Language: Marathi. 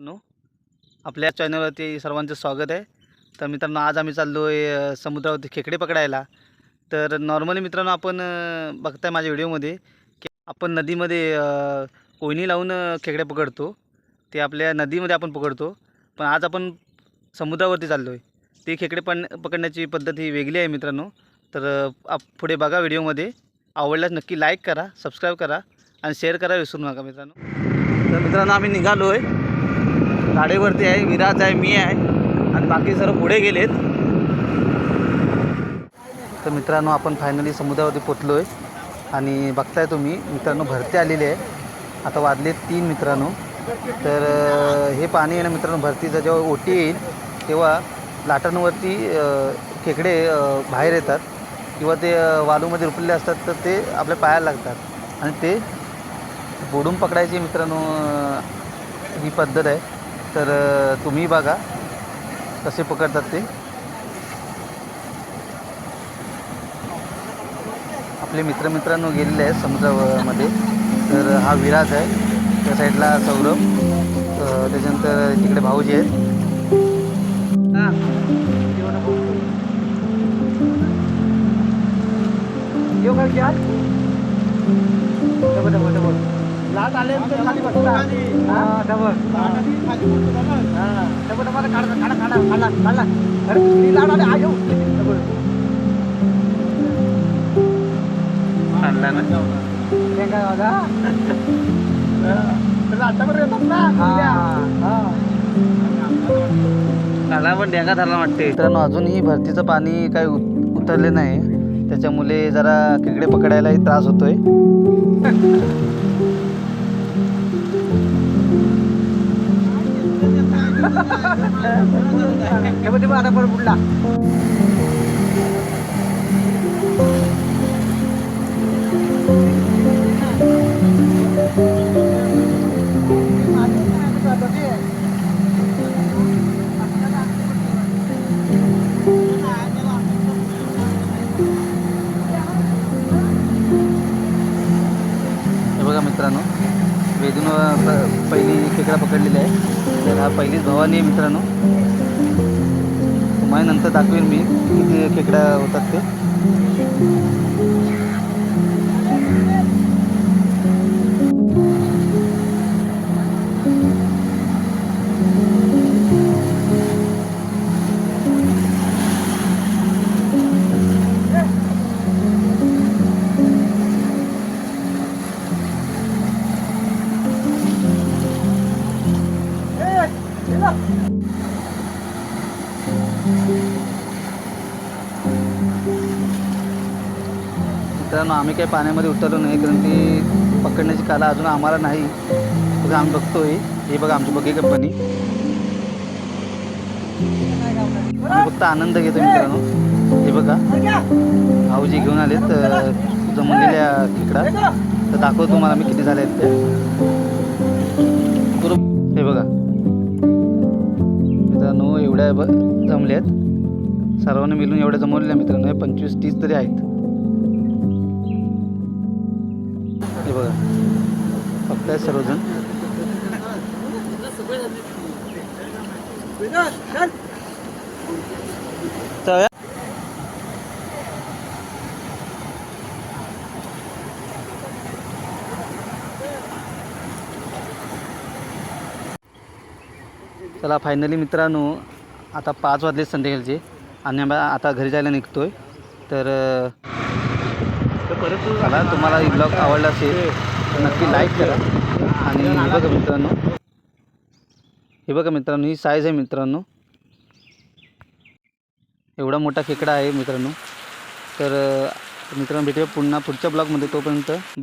नो आपल्या चॅनलवरती सर्वांचं स्वागत आहे. तर मित्रांनो आज आम्ही चाललो आहे समुद्रावरती खेकडे पकडायला. तर नॉर्मली मित्रांनो आपण बघताय माझ्या व्हिडिओमध्ये की आपण नदीमध्ये कोयनी लावून खेकडे पकडतो. ते आपल्या नदीमध्ये आपण पकडतो. पण आज आपण समुद्रावरती चाललो आहे ती खेकडे पण पकडण्याची पद्धत ही वेगळी आहे मित्रांनो. तर आप पुढे बघा व्हिडिओमध्ये. आवडल्यास नक्की लाईक करा सबस्क्राईब करा आणि शेअर करा विसरू नका मित्रांनो. तर मित्रांनो आम्ही निघालो आहे गाडीवरती आहे विराज आहे मी आहे. आणि बाकी सर्व पुढे गेलेत. तर मित्रांनो आपण फायनली समुद्रावरती पोचलो आहे आणि बघताय तुम्ही मित्रांनो भरती आलेली आहे. आता वाजले तीन मित्रांनो. तर हे पाणी आहे ना मित्रांनो भरतीचं. जेव्हा ओटी येईल तेव्हा लाटांवरती खेकडे बाहेर येतात. किंवा ते वालूमध्ये रुपलेले असतात तर ते आपल्या पायाला लागतात. आणि ते बुडून पकडायची मित्रांनो ही पद्धत आहे. तर तुम्ही बघा कसे पकडतात ते. आपले मित्रमित्रांनो गेलेले आहेत समुद्रामध्ये. तर हा विराज आहे. त्या साईडला सौरभ. त्याच्यानंतर तिकडे भाऊजी आहेत. येऊ का विचार डबल डबल डबल लाट आले तर खाली बसता. डबल. डबल डबल काढा काढा काढा काढा काढा. अरे दुसरी लाट आले. आ येऊ. डबल. आणला ना. काय होता आतापर्यंत येतात ना? त्याला पण डेंगा धरला वाटते. मित्रांनो अजूनही भरतीचं पाणी काही उत- उतरले नाही. त्याच्यामुळे जरा खेकडे पकडायलाही त्रास होतोय. आता पण बुडला खेकडा पकडलेली आहे तर हा पहिलीच भवानी आहे मित्रांनो. तुम्हाला नंतर दाखवेन मी किती खेकडा होतात ते. मित्रांनो आम्ही काही पाण्यामध्ये उतरलो नाही कारण ती पकडण्याची कला अजून आम्हाला नाही. बघा आम्ही बघतोय. हे बघा आमची बघी कंपनी फक्त आनंद घेतो मित्रांनो. हे बघा. भाऊजी घेऊन आलेत अं, जमवलेल्या खेकडा. तर दाखवतो तुम्हाला मी किती झाले आहेत ते बरोबर हे बघा. मित्रांनो एवढ्या जमले आहेत सर्वांनी मिळून एवढ्या जमवलेल्या मित्रांनो. हे पंचवीस तीस तरी आहेत. हे बघा. फक्त आहेत सर्वजण चला फायनली मित्रांनो आता पाच वाजले संध्याकाळचे आणि आम्ही आता घरी जायला निघतोय. तर अं, तुम्हाला ही ब्लॉग आवडला असेल तर नक्की लाईक करा. आणि हे बघा मित्रांनो हे बघा मित्रांनो ही साईज आहे मित्रांनो. एवढा मोठा खेकडा आहे मित्रांनो. तर मित्रांनो भेटूया पुन्हा पुढच्या ब्लॉगमध्ये तोपर्यंत.